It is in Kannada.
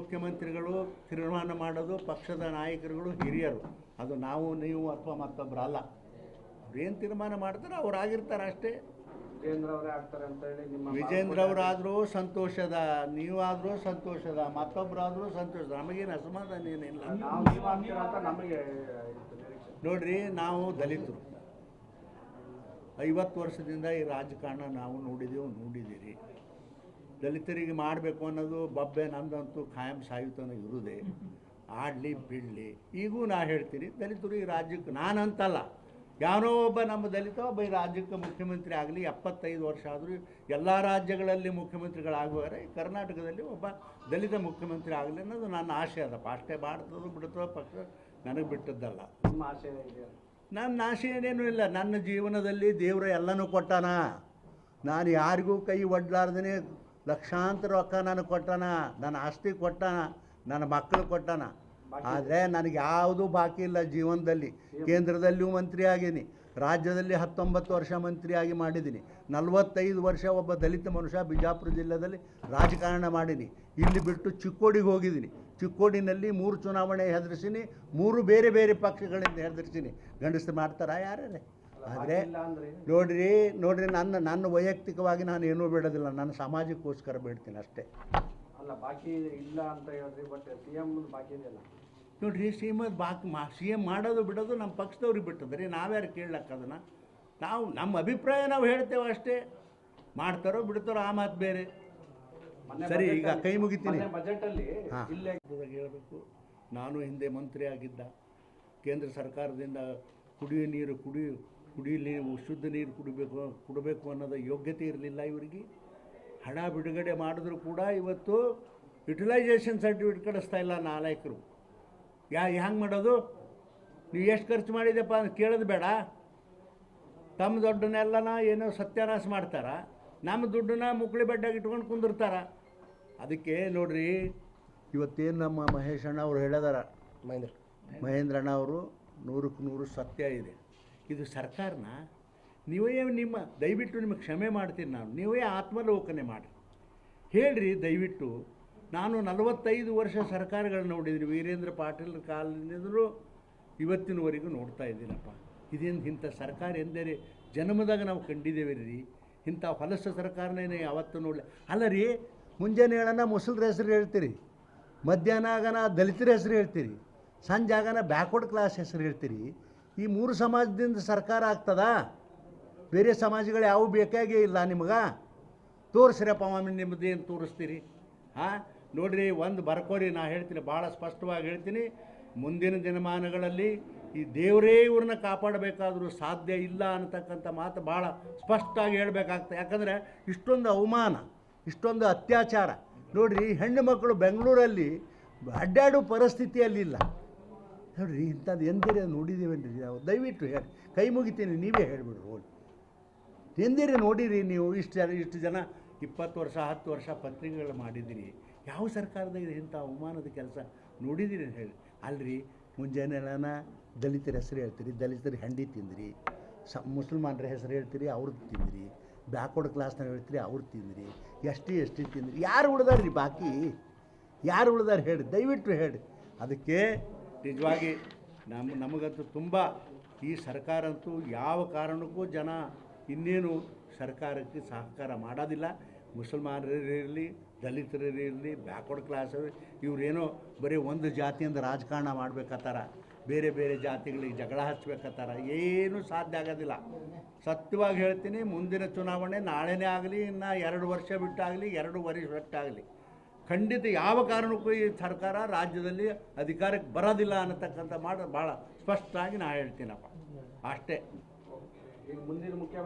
ಮುಖ್ಯಮಂತ್ರಿಗಳು ತೀರ್ಮಾನ ಮಾಡೋದು ಪಕ್ಷದ ನಾಯಕರುಗಳು ಹಿರಿಯರು. ಅದು ನಾವು ನೀವು ಅಥವಾ ಮತ್ತೊಬ್ಬರು ಅಲ್ಲ ಏನು ತೀರ್ಮಾನ ಮಾಡ್ತಾರೆ ಅವ್ರು ಆಗಿರ್ತಾರೆ ಅಷ್ಟೇ. ವಿಜೇಂದ್ರ ಅವರಾದರೂ ಸಂತೋಷದ ನೀವಾದರೂ ಸಂತೋಷದ ಮತ್ತೊಬ್ಬರಾದರೂ ಸಂತೋಷದ. ನಮಗೇನು ಅಸಮಾಧಾನ ಏನಿಲ್ಲ. ನಾವು ನೀವು ಅಂತ ನಮಗೆ ಇತ್ತು ನೋಡ್ರಿ ನಾವು ದಲಿತರು. ಐವತ್ತು ವರ್ಷದಿಂದ ಈ ರಾಜಕಾರಣ ನಾವು ನೋಡಿದೆವು ನೋಡಿದ್ದೀರಿ ದಲಿತರಿಗೆ ಮಾಡಬೇಕು ಅನ್ನೋದು ಬಬ್ಬೆ ನಂದಂತೂ ಖಾಯಂ ಸಾಯುತನ ಇರುವುದೇ ಆಡಲಿ ಬಿಡಲಿ. ಈಗೂ ನಾ ಹೇಳ್ತೀನಿ ದಲಿತರು ಈ ರಾಜ್ಯಕ್ಕೆ ನಾನಂತಲ್ಲ. ಯಾರೋ ಒಬ್ಬ ನಮ್ಮ ದಲಿತ ಒಬ್ಬ ಈ ರಾಜ್ಯಕ್ಕೆ ಮುಖ್ಯಮಂತ್ರಿ ಆಗಲಿ ಎಪ್ಪತ್ತೈದು ವರ್ಷ ಆದರೂ ಎಲ್ಲ ರಾಜ್ಯಗಳಲ್ಲಿ ಮುಖ್ಯಮಂತ್ರಿಗಳಾಗುವರೆ ಈ ಕರ್ನಾಟಕದಲ್ಲಿ ಒಬ್ಬ ದಲಿತ ಮುಖ್ಯಮಂತ್ರಿ ಆಗಲಿ ಅನ್ನೋದು ನನ್ನ ಆಸೆ ಅದಪ್ಪ ಅಷ್ಟೇ ಭಾರತದ್ದು ಬಿಡುತ್ತೋ ಪಕ್ಷ ನನಗೆ ಬಿಟ್ಟದ್ದಲ್ಲ. ನಿಮ್ಮ ಆಶಯ ನನ್ನ ಆಶೆ ಏನೇನೂ ಇಲ್ಲ. ನನ್ನ ಜೀವನದಲ್ಲಿ ದೇವರು ಎಲ್ಲನೂ ಕೊಟ್ಟಾನ. ನಾನು ಯಾರಿಗೂ ಕೈ ಒಡ್ಲಾರ್ದೇ ಲಕ್ಷಾಂತರ ರೊಕ್ಕ ನನಗೆ ಕೊಟ್ಟಾನ ನನ್ನ ಆಸ್ತಿ ಕೊಟ್ಟಾನ ನನ್ನ ಮಕ್ಕಳು ಕೊಟ್ಟಾನ. ಆದರೆ ನನಗೆ ಯಾವುದೂ ಬಾಕಿ ಇಲ್ಲ ಜೀವನದಲ್ಲಿ. ಕೇಂದ್ರದಲ್ಲಿಯೂ ಮಂತ್ರಿ ಆಗೀನಿ. ರಾಜ್ಯದಲ್ಲಿ ಹತ್ತೊಂಬತ್ತು ವರ್ಷ ಮಂತ್ರಿಯಾಗಿ ಮಾಡಿದ್ದೀನಿ ನಲವತ್ತೈದು ವರ್ಷ ಒಬ್ಬ ದಲಿತ ಮನುಷ್ಯ ಬಿಜಾಪುರ ಜಿಲ್ಲೆಯಲ್ಲಿ ರಾಜಕಾರಣ ಮಾಡೀನಿ. ಇಲ್ಲಿ ಬಿಟ್ಟು ಚಿಕ್ಕೋಡಿಗೆ ಹೋಗಿದ್ದೀನಿ ಚಿಕ್ಕೋಡಿನಲ್ಲಿ ಮೂರು ಚುನಾವಣೆ ಹೆದರಿಸಿನಿ ಮೂರು ಬೇರೆ ಬೇರೆ ಪಕ್ಷಗಳಿಂದ ಹೆದರಿಸೀನಿ ಗಂಡಸರು ಮಾಡ್ತಾರಾ ಯಾರೇ ಆದರೆ ನೋಡ್ರಿ ನೋಡ್ರಿ ನನ್ನ ನನ್ನ ವೈಯಕ್ತಿಕವಾಗಿ ನಾನು ಏನೂ ಬಿಡೋದಿಲ್ಲ ನನ್ನ ಸಮಾಜಕ್ಕೋಸ್ಕರ ಬಿಡ್ತೀನಿ ಅಷ್ಟೇ. ಅಲ್ಲ ಬಾಕಿ ಇಲ್ಲ ಅಂತ ಹೇಳಿದ್ರಿ ಬಟ್ ಸಿ ಎಂ ಬಾಕಿ ಇದೆಯಲ್ಲ ನೋಡ್ರಿ ಸಿ ಎಂ ಬಾಕಿ ಮಾ ಸಿ ಎಂ ಮಾಡೋದು ಬಿಡೋದು ನಮ್ಮ ಪಕ್ಷದವ್ರಿಗೆ ಬಿಟ್ಟದ್ರಿ ನಾವ್ಯಾರು ಕೇಳಕ್ಕೆ ಅದನ್ನು? ನಾವು ನಮ್ಮ ಅಭಿಪ್ರಾಯ ನಾವು ಹೇಳ್ತೇವೆ ಅಷ್ಟೇ. ಮಾಡ್ತಾರೋ ಬಿಡ್ತಾರೋ ಆ ಮಾತು ಬೇರೆ. ಸರಿ, ಈಗ ಕೈ ಮುಗಿತೀನಿ. ಬಜೆಟಲ್ಲಿ ಹೇಳಬೇಕು ನಾನು ಹಿಂದೆ ಮಂತ್ರಿ ಆಗಿದ್ದ ಕೇಂದ್ರ ಸರ್ಕಾರದಿಂದ ಕುಡಿಯೋ ನೀರು ಕುಡಿ ಕುಡಿಯ ನೀರು ಶುದ್ಧ ನೀರು ಕುಡಿಬೇಕು ಕುಡಬೇಕು ಅನ್ನೋದು ಯೋಗ್ಯತೆ ಇರಲಿಲ್ಲ ಇವರಿಗೆ. ಹಣ ಬಿಡುಗಡೆ ಮಾಡಿದ್ರು ಕೂಡ ಇವತ್ತು ಯುಟಿಲೈಸೇಷನ್ ಸರ್ಟಿಫಿಕೇಟ್ ಕಳಿಸ್ತಾ ಇಲ್ಲ ನಾಲಾಯಕರು ಯಾ ಹ್ಯಾಂಗೆ ಮಾಡೋದು? ನೀವು ಎಷ್ಟು ಖರ್ಚು ಮಾಡಿದೆಪ್ಪ ಅಂತ ಕೇಳೋದು ಬೇಡ. ತಮ್ಮ ದುಡ್ಡನ್ನೆಲ್ಲನ ಏನೋ ಸತ್ಯಾನಾಶ ಮಾಡ್ತಾರ. ನಮ್ಮ ದುಡ್ಡನ್ನ ಮುಕ್ಳಿ ಬೆಡ್ಡಾಗಿ ಇಟ್ಕೊಂಡು ಕುಂದಿರ್ತಾರ. ಅದಕ್ಕೆ ನೋಡ್ರಿ ಇವತ್ತೇನು ನಮ್ಮ ಮಹೇಶಣ್ಣ ಅವರು ಹೇಳಿದಾರ. ಮಹೇಂದ್ರ. ಮಹೇಂದ್ರಣ್ಣ ಅವರು ನೂರಕ್ಕೆ ನೂರು ಸತ್ಯ ಇದೆ. ಇದು ಸರ್ಕಾರನ, ನೀವೇ ನಿಮ್ಮ, ದಯವಿಟ್ಟು ನಿಮಗೆ ಕ್ಷಮೆ ಮಾಡ್ತೀನಿ ನಾನು. ನೀವೇ ಆತ್ಮಲೋಕನೆ ಮಾಡಿ. ಹೇಳ್ರಿ ದಯವಿಟ್ಟು, ನಾನು ನಲವತ್ತೈದು ವರ್ಷ ಸರ್ಕಾರಗಳನ್ನ ನೋಡಿದ್ರಿ ವೀರೇಂದ್ರ ಪಾಟೀಲ್ ಕಾಲದಿಂದಲೂ ಇವತ್ತಿನವರೆಗೂ ನೋಡ್ತಾ ಇದ್ದೀನಪ್ಪ. ಇದೇನು ಇಂಥ ಸರ್ಕಾರ ಎಂದರೆ ಜನ್ಮದಾಗ ನಾವು ಕಂಡಿದ್ದೇವೆ ರೀ ಇಂಥ ಹೊಲಸ ಸರ್ಕಾರನೇ ಯಾವತ್ತೂ ನೋಡಲಿ. ಅಲ್ಲ ರೀ, ಮುಂಜಾನೆ ಹೇಳೋಣ ಮುಸಲ್ರ ಹೆಸರು ಹೇಳ್ತೀರಿ. ಮಧ್ಯಾಹ್ನ ಆಗನ ದಲಿತರ ಹೆಸರು ಹೇಳ್ತೀರಿ. ಸಂಜೆ ಆಗನ ಬ್ಯಾಕ್ವರ್ಡ್ ಕ್ಲಾಸ್ ಹೆಸರು ಹೇಳ್ತೀರಿ. ಈ ಮೂರು ಸಮಾಜದಿಂದ ಸರ್ಕಾರ ಆಗ್ತದ? ಬೇರೆ ಸಮಾಜಗಳು ಯಾವ ಬೇಕಾಗೇ ಇಲ್ಲ ನಿಮ್ಗೆ? ತೋರಿಸ್ರಪ್ಪ ಮಾಮಿ ನಿಮ್ಮದು ಏನು ತೋರಿಸ್ತೀರಿ? ಹಾಂ? ನೋಡಿರಿ, ಒಂದು ಬರ್ಕೋರಿ, ನಾ ಹೇಳ್ತೀನಿ ಭಾಳ ಸ್ಪಷ್ಟವಾಗಿ ಹೇಳ್ತೀನಿ. ಮುಂದಿನ ದಿನಮಾನಗಳಲ್ಲಿ ಈ ದೇವರೇ ಇವ್ರನ್ನ ಕಾಪಾಡಬೇಕಾದ್ರೂ ಸಾಧ್ಯ ಇಲ್ಲ ಅನ್ನತಕ್ಕಂಥ ಮಾತು ಭಾಳ ಸ್ಪಷ್ಟವಾಗಿ ಹೇಳಬೇಕಾಗ್ತದೆ. ಯಾಕಂದರೆ ಇಷ್ಟೊಂದು ಅವಮಾನ, ಇಷ್ಟೊಂದು ಅತ್ಯಾಚಾರ. ನೋಡಿರಿ, ಹೆಣ್ಣು ಮಕ್ಕಳು ಬೆಂಗಳೂರಲ್ಲಿ ಅಡ್ಡಾಡು ಪರಿಸ್ಥಿತಿಯಲ್ಲಿಲ್ಲ. ನೋಡ್ರಿ ಇಂಥದ್ದು ಎಂದಿರೇ ನೋಡಿದ್ದೀವೇನ್ರಿ ನಾವು ದಯವಿಟ್ಟು ಹೇಳಿ, ಕೈ ಮುಗಿತೀನಿ, ನೀವೇ ಹೇಳಿಬಿಡ್ರಿ, ಹೋಗಿ. ಎಂದಿರಿ ನೋಡಿರಿ ನೀವು ಇಷ್ಟು ಜನ ಇಷ್ಟು ಜನ, ಇಪ್ಪತ್ತು ವರ್ಷ, ಹತ್ತು ವರ್ಷ ಪತ್ರಿಕೆಗಳು ಮಾಡಿದಿರಿ ಯಾವ ಸರ್ಕಾರದಾಗ ಇಂಥ ಅವಮಾನದ ಕೆಲಸ ನೋಡಿದ್ದೀರಿ ಅಂತ ಹೇಳಿ. ಅಲ್ರಿ ಮುಂಜಾನೆ ಎಲ್ಲಾನ ದಲಿತರ ಹೆಸರು ಹೇಳ್ತೀರಿ, ದಲಿತರ ಹೆಂಡಿ ತಿಂದಿರಿ, ಸ, ಮುಸಲ್ಮಾನರ ಹೆಸರು ಹೇಳ್ತೀರಿ, ಅವ್ರದ್ದು ತಿಂದಿರಿ, ಬ್ಯಾಕ್ವರ್ಡ್ ಕ್ಲಾಸ್ನ ಹೇಳ್ತೀರಿ ಅವ್ರು ತಿಂದಿರಿ ಎಷ್ಟು ಎಷ್ಟು ತಿಂದ್ರಿ, ಯಾರು ಉಳ್ದಾರ್ರಿ ಬಾಕಿ? ಯಾರು ಉಳ್ದಾರ ಹೇಳಿ, ದಯವಿಟ್ಟು ಹೇಳಿ. ಅದಕ್ಕೆ ನಿಜವಾಗಿ ನಮ್ಮ ನಮಗಂತೂ ತುಂಬ ಈ ಸರ್ಕಾರ ಅಂತೂ ಯಾವ ಕಾರಣಕ್ಕೂ ಜನ ಇನ್ನೇನು ಸರ್ಕಾರಕ್ಕೆ ಸಹಕಾರ ಮಾಡೋದಿಲ್ಲ. ಮುಸಲ್ಮಾನರಿರಲಿ, ದಲಿತರಿರಲಿ, ಬ್ಯಾಕ್ವರ್ಡ್ ಕ್ಲಾಸ್ ಇವರೇನೋ ಬರೀ ಒಂದು ಜಾತಿಯಿಂದ ರಾಜಕಾರಣ ಮಾಡ್ಬೇಕತ್ತಾರ ಬೇರೆ ಬೇರೆ ಜಾತಿಗಳಿಗೆ ಜಗಳ ಹಚ್ಬೇಕತ್ತಾರ ಏನೂ ಸಾಧ್ಯ ಆಗೋದಿಲ್ಲ. ಸತ್ಯವಾಗಿ ಹೇಳ್ತೀನಿ, ಮುಂದಿನ ಚುನಾವಣೆ ನಾಳೆನೇ ಆಗಲಿ, ಇನ್ನು ಎರಡು ವರ್ಷ ಬಿಟ್ಟಾಗಲಿ, ಎರಡು ವರ್ಷ ಬಿಟ್ಟಾಗಲಿ. ಖಂಡಿತ ಯಾವ ಕಾರಣಕ್ಕೂ ಈ ಸರ್ಕಾರ ರಾಜ್ಯದಲ್ಲಿ ಅಧಿಕಾರಕ್ಕೆ ಬರೋದಿಲ್ಲ ಅನ್ನತಕ್ಕಂಥ ಮಾಡ ಭಾಳ ಸ್ಪಷ್ಟವಾಗಿ ನಾ ಹೇಳ್ತೀನಪ್ಪ. ಅಷ್ಟೇ. ಈಗ ಮುಂದಿನ ಮುಖ್ಯ